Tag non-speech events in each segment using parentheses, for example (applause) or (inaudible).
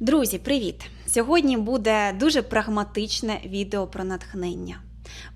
Друзі, привіт! Сьогодні буде дуже прагматичне відео про натхнення.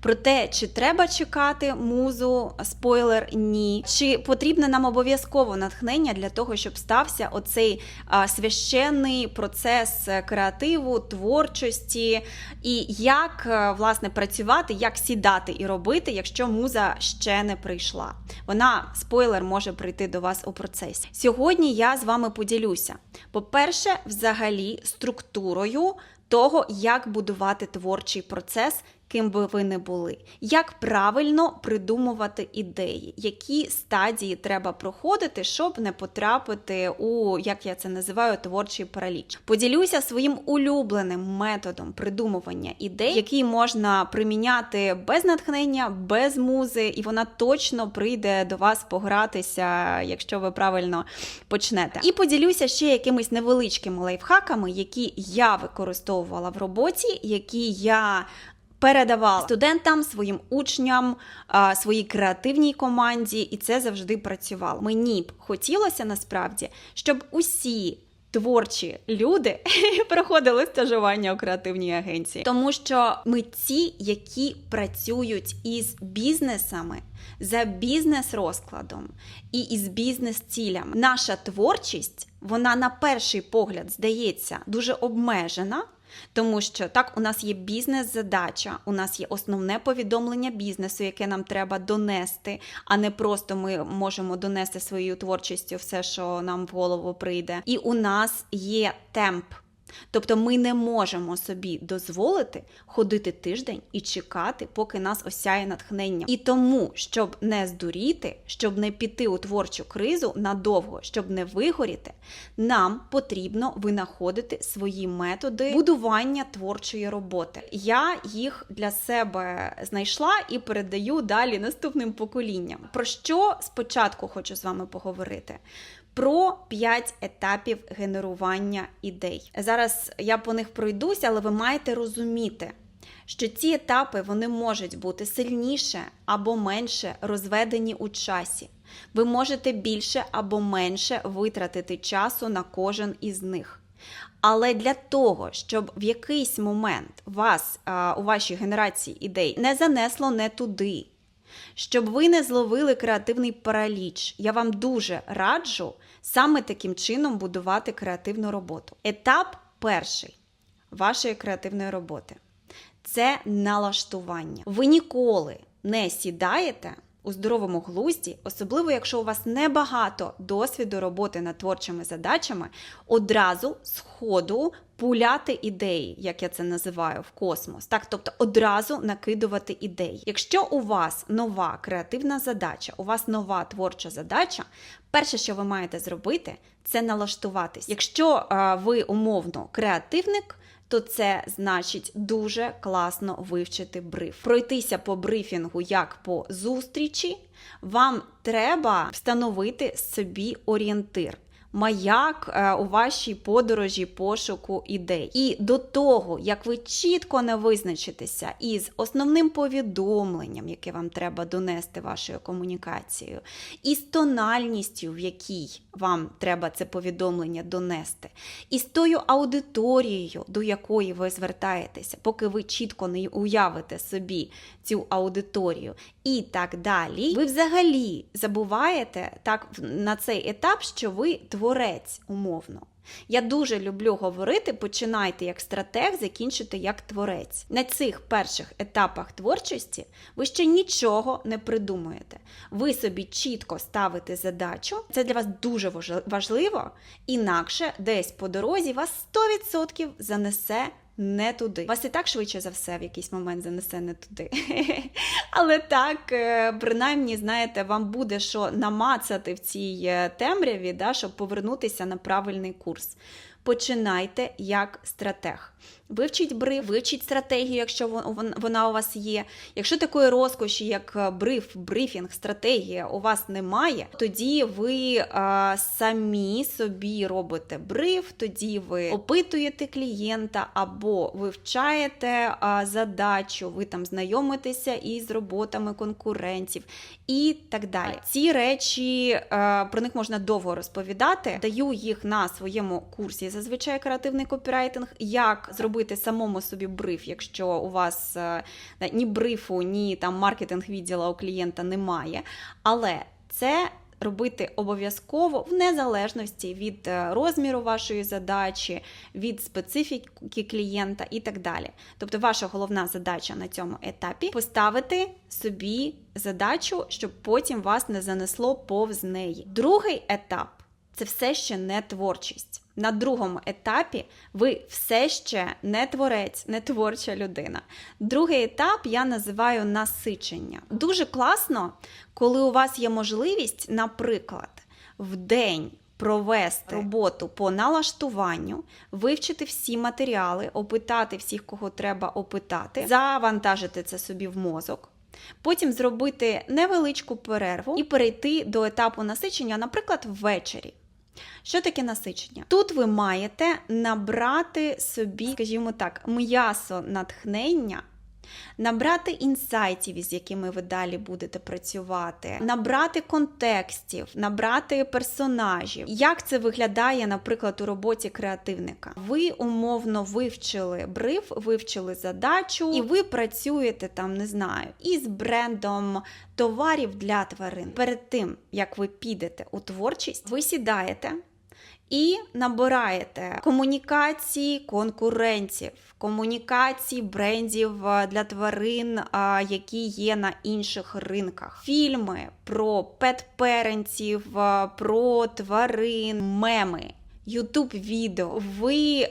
Про те, чи треба чекати музу, спойлер ні. Чи потрібне нам обов'язково натхнення для того, щоб стався оцей священний процес е, креативу, творчості, і як е, власне працювати, як сідати і робити, якщо муза ще не прийшла. Вона, спойлер, може прийти до вас у процесі. Сьогодні я з вами поділюся. По-перше, взагалі, структурою того, як будувати творчий процес. Ким би ви не були, як правильно придумувати ідеї, які стадії треба проходити, щоб не потрапити у, як я це називаю, творчий параліч. Поділюся своїм улюбленим методом придумування ідей, який можна приміняти без натхнення, без музи, і вона точно прийде до вас погратися, якщо ви правильно почнете. І поділюся ще якимись невеличкими лайфхаками, які я використовувала в роботі, які я передавала студентам, своїм учням, своїй креативній команді, і це завжди працювало. Мені б хотілося насправді, щоб усі. Творчі люди (laughs) проходили стажування у креативній агенції, тому що митці, які працюють із бізнесами за бізнес-розкладом і із бізнес-цілями, наша творчість, вона на перший погляд здається дуже обмежена. Тому що так, у нас є бізнес-задача, у нас є основне повідомлення бізнесу, яке нам треба донести, а не просто ми можемо донести своєю творчістю все, що нам в голову прийде. І у нас є темп. Тобто ми не можемо собі дозволити ходити тиждень і чекати, поки нас осяє натхнення. І тому, щоб не здуріти, щоб не піти у творчу кризу надовго, щоб не вигоріти, нам потрібно винаходити свої методи будування творчої роботи. Я їх для себе знайшла і передаю далі наступним поколінням. Про що спочатку хочу з вами поговорити? Про 5 етапів генерування ідей. Зараз я по них пройдуся, але ви маєте розуміти, що ці етапи вони можуть бути сильніше або менше розведені у часі. Ви можете більше або менше витратити часу на кожен із них. Але для того, щоб в якийсь момент вас у вашій генерації ідей не занесло не туди, щоб ви не зловили креативний параліч, я вам дуже раджу саме таким чином будувати креативну роботу. Етап перший вашої креативної роботи це налаштування. Ви ніколи не сідаєте у здоровому глузді, особливо якщо у вас небагато досвіду роботи над творчими задачами, одразу з ходу пуляти ідеї, як я це називаю, в космос. Так, тобто одразу накидувати ідеї. Якщо у вас нова креативна задача, у вас нова творча задача, перше, що ви маєте зробити, це налаштуватись. Якщо а, ви умовно креативник, то це значить дуже класно вивчити бриф. Пройтися по брифінгу як по зустрічі, вам треба встановити собі орієнтир. Маяк е, у вашій подорожі пошуку ідей. І до того, як ви чітко не визначитеся із основним повідомленням, яке вам треба донести вашою комунікацією, і з тональністю, в якій вам треба це повідомлення донести, і з тою аудиторією, до якої ви звертаєтеся, поки ви чітко не уявите собі цю аудиторію, і так далі, ви взагалі забуваєте так на цей етап, що ви творець умовно. Я дуже люблю говорити: починайте як стратег, закінчите як творець. На цих перших етапах творчості ви ще нічого не придумуєте. Ви собі чітко ставите задачу. Це для вас дуже важливо, інакше десь по дорозі вас 100% занесе. Не туди. Вас і так швидше за все в якийсь момент занесе не туди. (laughs) Але так, е, принаймні, знаєте, вам буде що намацати в цій е, темряві, да, щоб повернутися на правильний курс. Починайте як стратег. Вивчіть бриф, вивчіть стратегію, якщо вона у вас є. Якщо такої розкоші, як бриф, брифінг, стратегія у вас немає, тоді ви а, самі собі робите бриф, тоді ви опитуєте клієнта або вивчаєте а, задачу, ви там знайомитеся із роботами конкурентів і так далі. Ці речі а, про них можна довго розповідати. Даю їх на своєму курсі зазвичай креативний копірайтинг, як зробити самому собі бриф, якщо у вас е, ні брифу, ні там маркетинг відділа у клієнта немає. Але це робити обов'язково в незалежності від е, розміру вашої задачі, від специфіки клієнта і так далі. Тобто, ваша головна задача на цьому етапі поставити собі задачу, щоб потім вас не занесло повз неї. Другий етап це все ще не творчість. На другому етапі ви все ще не творець, не творча людина. Другий етап я називаю насичення. Дуже класно, коли у вас є можливість, наприклад, в день провести роботу по налаштуванню, вивчити всі матеріали, опитати всіх, кого треба опитати, завантажити це собі в мозок. Потім зробити невеличку перерву і перейти до етапу насичення, наприклад, ввечері. Що таке насичення? Тут ви маєте набрати собі, скажімо так, м'ясо натхнення, набрати інсайтів, із якими ви далі будете працювати, набрати контекстів, набрати персонажів. Як це виглядає, наприклад, у роботі креативника? Ви умовно вивчили бриф, вивчили задачу, і ви працюєте там, не знаю, із брендом товарів для тварин. Перед тим як ви підете у творчість, ви сідаєте. І набираєте комунікації конкурентів, комунікації брендів е, для тварин, які є на інших ринках, фільми про пет-перенців, е, про тварин, меми. Ютуб відео, ви е,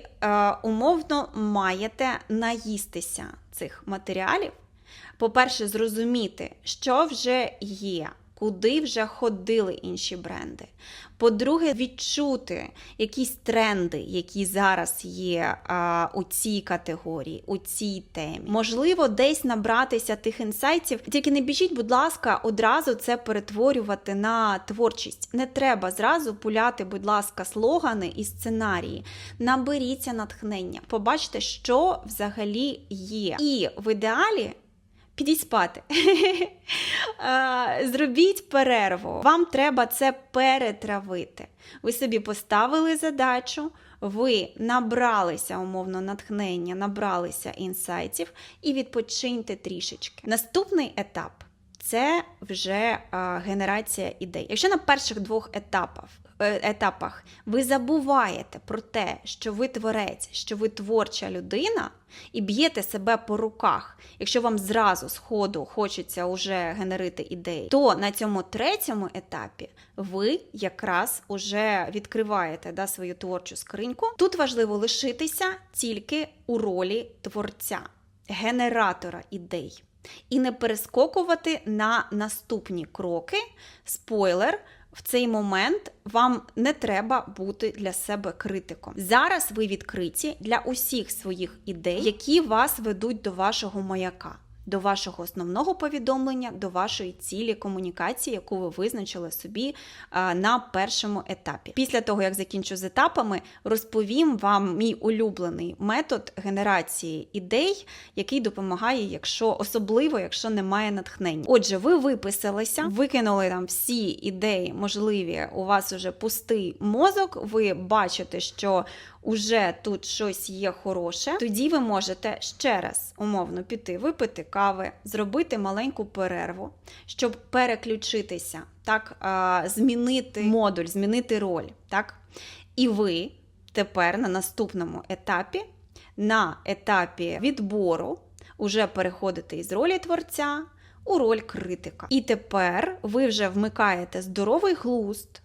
умовно маєте наїстися цих матеріалів. По-перше, зрозуміти, що вже є, куди вже ходили інші бренди. По-друге, відчути якісь тренди, які зараз є а, у цій категорії, у цій темі. Можливо, десь набратися тих інсайтів. Тільки не біжіть, будь ласка, одразу це перетворювати на творчість. Не треба зразу пуляти, будь ласка, слогани і сценарії. Наберіться натхнення, побачте, що взагалі є. І в ідеалі. Підіть спати. (laughs) Зробіть перерву. Вам треба це перетравити. Ви собі поставили задачу, ви набралися умовно натхнення, набралися інсайтів і відпочиньте трішечки. Наступний етап. Це вже генерація ідей. Якщо на перших двох етапах, етапах ви забуваєте про те, що ви творець, що ви творча людина, і б'єте себе по руках, якщо вам зразу з ходу хочеться вже генерити ідеї, то на цьому третьому етапі ви якраз уже відкриваєте да, свою творчу скриньку. Тут важливо лишитися тільки у ролі творця, генератора ідей. І не перескокувати на наступні кроки. Спойлер, в цей момент вам не треба бути для себе критиком. Зараз ви відкриті для усіх своїх ідей, які вас ведуть до вашого маяка. До вашого основного повідомлення, до вашої цілі комунікації, яку ви визначили собі на першому етапі. Після того, як закінчу з етапами, розповім вам мій улюблений метод генерації ідей, який допомагає, якщо особливо, якщо немає натхнення. Отже, ви виписалися, викинули там всі ідеї, можливі, у вас уже пустий мозок. Ви бачите, що уже тут щось є хороше, тоді ви можете ще раз умовно піти, випити кави, зробити маленьку перерву, щоб переключитися, так, змінити модуль, змінити роль. Так? І ви тепер на наступному етапі, на етапі відбору, уже переходите із ролі творця у роль критика. І тепер ви вже вмикаєте здоровий глузд.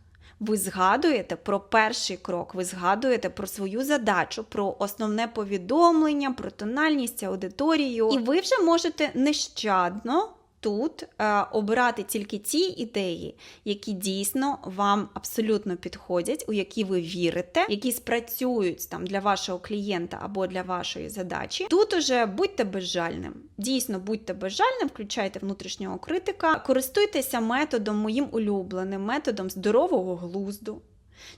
Ви згадуєте про перший крок, ви згадуєте про свою задачу, про основне повідомлення, про тональність, аудиторію, і ви вже можете нещадно тут е, обирати тільки ті ідеї, які дійсно вам абсолютно підходять, у які ви вірите, які спрацюють там для вашого клієнта або для вашої задачі. Тут уже будьте безжальним. Дійсно, будьте безжальним, включайте внутрішнього критика, користуйтеся методом моїм улюбленим, методом здорового глузду.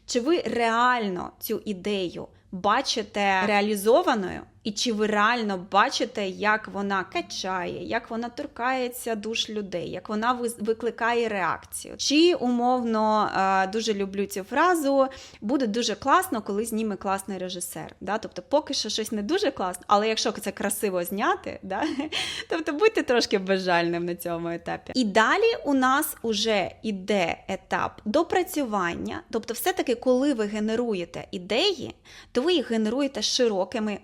Чи ви реально цю ідею бачите реалізованою? І чи ви реально бачите, як вона качає, як вона торкається душ людей, як вона викликає реакцію? Чи умовно е, дуже люблю цю фразу, буде дуже класно, коли зніме класний режисер. Да? Тобто, поки що щось не дуже класно, але якщо це красиво зняти, да? (laughs) тобто будьте трошки безжальним на цьому етапі. І далі у нас уже іде етап допрацювання. Тобто, все-таки, коли ви генеруєте ідеї, то ви їх генеруєте широкими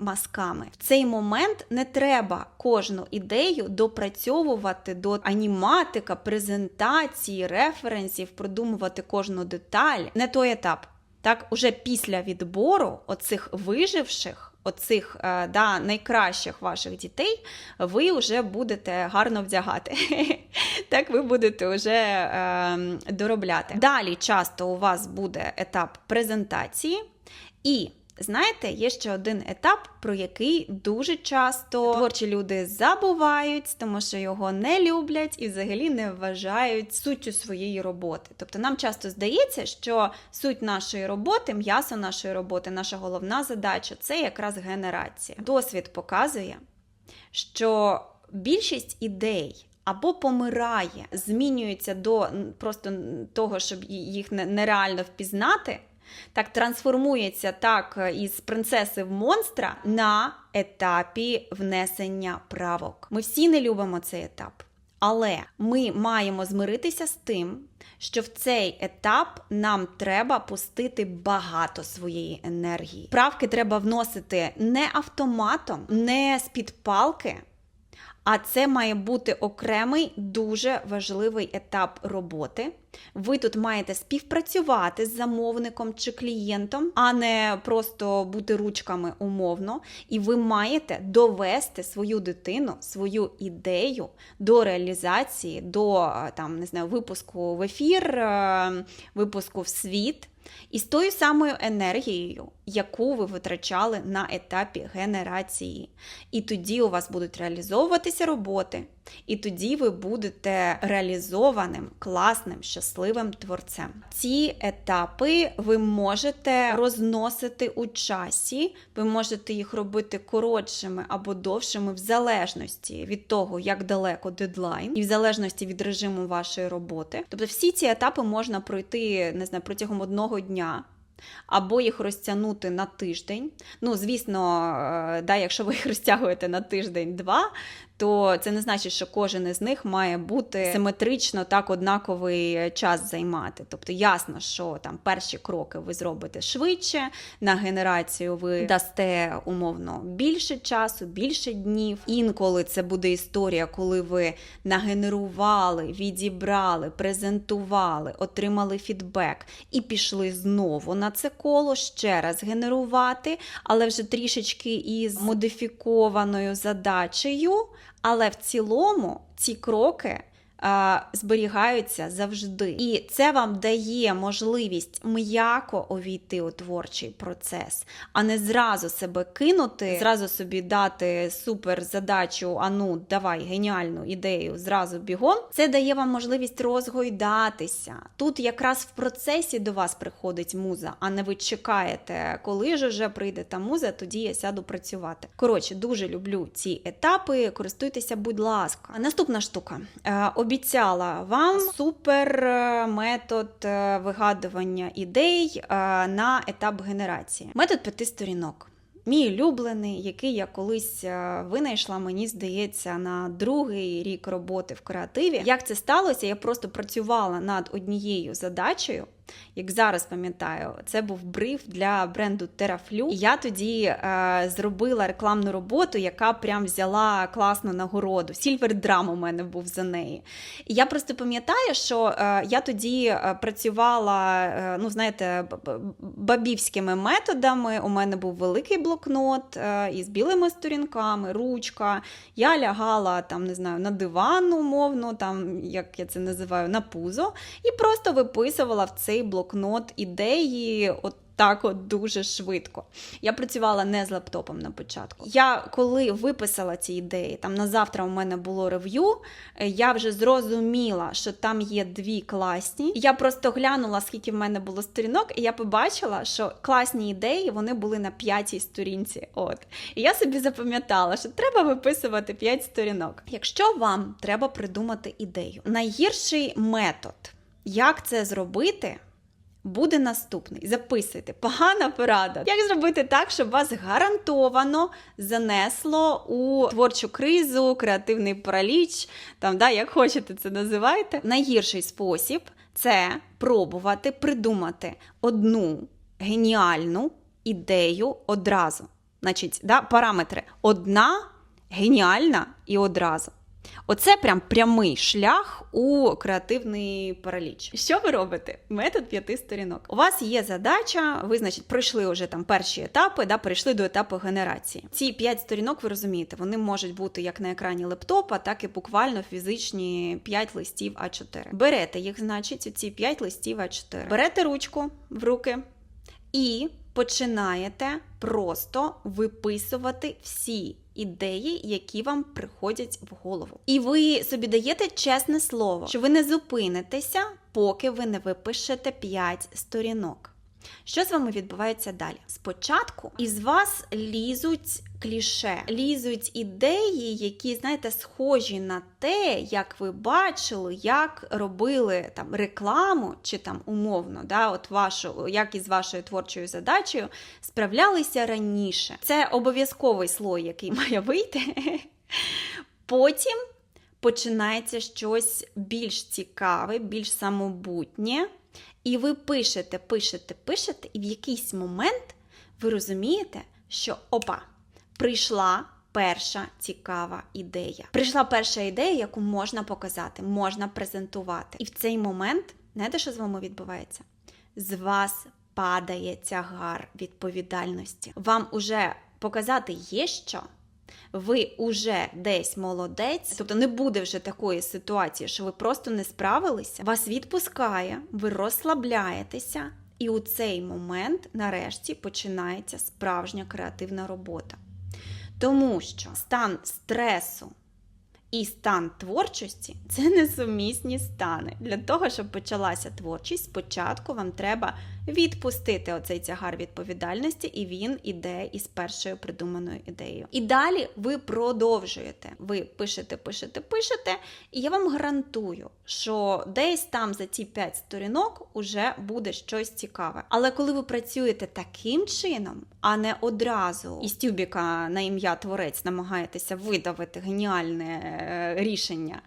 мазками. В цей момент не треба кожну ідею допрацьовувати до аніматика, презентації, референсів, продумувати кожну деталь. Не той етап. Так, уже після відбору оцих виживших, оцих е, да, найкращих ваших дітей, ви вже будете гарно вдягати. (laughs) Так, ви будете вже е, доробляти. Далі часто у вас буде етап презентації, і знаєте, є ще один етап, про який дуже часто творчі люди забувають, тому що його не люблять і взагалі не вважають суттю своєї роботи. Тобто нам часто здається, що суть нашої роботи, м'ясо нашої роботи, наша головна задача це якраз генерація. Досвід показує, що більшість ідей. Або помирає, змінюється до просто того, щоб їх не- нереально впізнати, так трансформується так е, із принцеси в монстра на етапі внесення правок. Ми всі не любимо цей етап. Але ми маємо змиритися з тим, що в цей етап нам треба пустити багато своєї енергії. Правки треба вносити не автоматом, не з-під палки, а це має бути окремий дуже важливий етап роботи. Ви тут маєте співпрацювати з замовником чи клієнтом, а не просто бути ручками умовно. І ви маєте довести свою дитину, свою ідею до реалізації, до е, там, не знаю, випуску в ефір, е, випуску в світ. І з тою самою енергією, яку ви витрачали на етапі генерації. І тоді у вас будуть реалізовуватися роботи, і тоді ви будете реалізованим, класним, щасливим творцем. Ці етапи ви можете розносити у часі, ви можете їх робити коротшими або довшими, в залежності від того, як далеко дедлайн, і в залежності від режиму вашої роботи. Тобто, всі ці етапи можна пройти не знаю, протягом одного дня. Або їх розтягнути на тиждень. Ну, звісно, е, да, якщо ви їх (laughs) розтягуєте на тиждень-два, то це не значить, що кожен із них має бути симетрично так однаковий час займати. Тобто ясно, що там перші кроки ви зробите швидше, на генерацію ви дасте умовно більше часу, більше днів. Інколи це буде історія, коли ви нагенерували, відібрали, презентували, отримали фідбек і пішли знову на це коло ще раз генерувати, але вже трішечки із модифікованою задачею. Але в цілому ці кроки зберігаються завжди. І це вам дає можливість м'яко увійти у творчий процес, а не зразу себе кинути, зразу собі дати супер задачу, а ну давай геніальну ідею, зразу бігом. Це дає вам можливість розгойдатися. Тут якраз в процесі до вас приходить муза, а не ви чекаєте, коли ж уже прийде та муза, тоді я сяду працювати. Коротше, дуже люблю ці етапи. Користуйтеся, будь ласка. Наступна штука. Обіцяла вам супер е, метод е, вигадування ідей е, на етап генерації. Метод п'яти сторінок. Мій улюблений, який я колись винайшла, мені здається, на другий рік роботи в креативі. Як це сталося? Я просто працювала над однією задачею. Як зараз пам'ятаю, це був бриф для бренду Terraflu. І я тоді е, зробила рекламну роботу, яка прям взяла класну нагороду. Сільвер драм у мене був за неї. І я просто пам'ятаю, що е, я тоді е, працювала, е, ну знаєте, бабівськими методами. У мене був великий блокнот е, із білими сторінками, ручка. Я лягала там, не знаю, на диван, умовно, там, як я це називаю, на пузо, і просто виписувала в цей цей блокнот ідеї. От так от дуже швидко. Я працювала не з лаптопом на початку. Я коли виписала ці ідеї, там на завтра у мене було рев'ю, е, я вже зрозуміла, що там є дві класні. Я просто глянула, скільки в мене було сторінок, і я побачила, що класні ідеї вони були на п'ятій сторінці. От. І я собі запам'ятала, що треба виписувати п'ять сторінок. Якщо вам треба придумати ідею, найгірший метод, як це зробити. Буде наступний. Записуйте. Погана порада. Як зробити так, щоб вас гарантовано занесло у творчу кризу, креативний параліч, там, да, як хочете це називайте. Найгірший спосіб це пробувати придумати одну геніальну ідею одразу. Значить, да, параметри: одна геніальна і одразу. Оце прям прямий шлях у креативний параліч. Що ви робите? Метод п'яти сторінок. У вас є задача, ви, значить, пройшли вже там перші етапи, да, перейшли до етапу генерації. Ці п'ять сторінок, ви розумієте, вони можуть бути як на екрані лептопа, так і буквально фізичні 5 листів А4. Берете їх, значить, ці 5 листів А4. Берете ручку в руки і починаєте просто виписувати всі ідеї, які вам приходять в голову. І ви собі даєте чесне слово, що ви не зупинитеся, поки ви не випишете 5 сторінок. Що з вами відбувається далі? Спочатку із вас лізуть кліше, лізуть ідеї, які, знаєте, схожі на те, як ви бачили, як робили там рекламу, чи там умовно, да, от вашу, як із вашою творчою задачею справлялися раніше. Це обов'язковий слой, який (laughs) має вийти. Потім починається щось більш цікаве, більш самобутнє. І ви пишете, пишете, пишете, і в якийсь момент ви розумієте, що опа, прийшла перша цікава ідея. Прийшла перша ідея, яку можна показати, можна презентувати. І в цей момент, знаєте, що з вами відбувається? З вас падає тягар відповідальності. Вам уже показати є що. Ви уже десь молодець, тобто не буде вже такої ситуації, що ви просто не справилися, вас відпускає, ви розслабляєтеся, і у цей момент, нарешті, починається справжня креативна робота. Тому що стан стресу і стан творчості це несумісні стани. Для того, щоб почалася творчість, спочатку вам треба відпустити оцей тягар відповідальності, і він іде із першою придуманою ідеєю. І далі ви продовжуєте. Ви пишете, пишете, пишете, і я вам гарантую, що десь там за ці 5 сторінок уже буде щось цікаве. Але коли ви працюєте таким чином, а не одразу із тюбіка на ім'я творець намагаєтеся видавити геніальне е, рішення.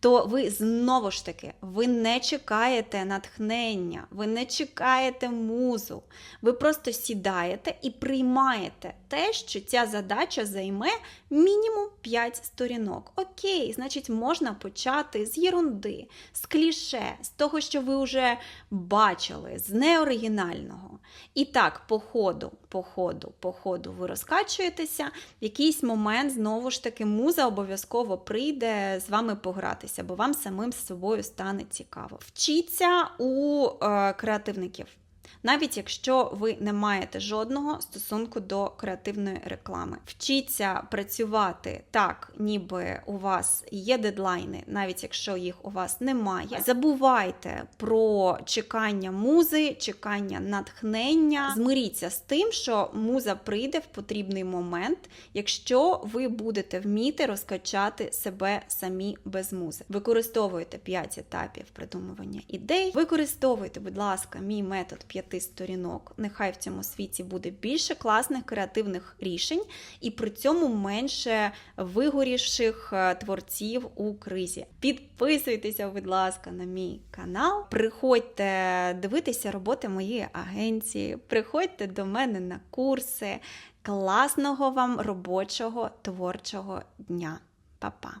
То ви знову ж таки ви не чекаєте натхнення, ви не чекаєте музу. Ви просто сідаєте і приймаєте те, що ця задача займе мінімум 5 сторінок. Окей, значить, можна почати з єрунди, з кліше, з того, що ви вже бачили, з неоригінального. І так, по ходу, по ходу, по ходу ви розкачуєтеся, в якийсь момент знову ж таки муза обов'язково прийде з вами погратися, бо вам самим з собою стане цікаво. Вчіться у е, креативників. Навіть якщо ви не маєте жодного стосунку до креативної реклами, вчіться працювати так, ніби у вас є дедлайни, навіть якщо їх у вас немає. Забувайте про чекання музи, чекання натхнення. Змиріться з тим, що муза прийде в потрібний момент, якщо ви будете вміти розкачати себе самі без музи. Використовуйте 5 етапів придумування ідей. Використовуйте, будь ласка, мій метод 5 сторінок. Нехай в цьому світі буде більше класних креативних рішень, і при цьому менше вигорівших е, творців у кризі. Підписуйтеся, будь ласка, на мій канал. Приходьте дивитися роботи моєї агенції, приходьте до мене на курси. Класного вам робочого творчого дня. Па-па!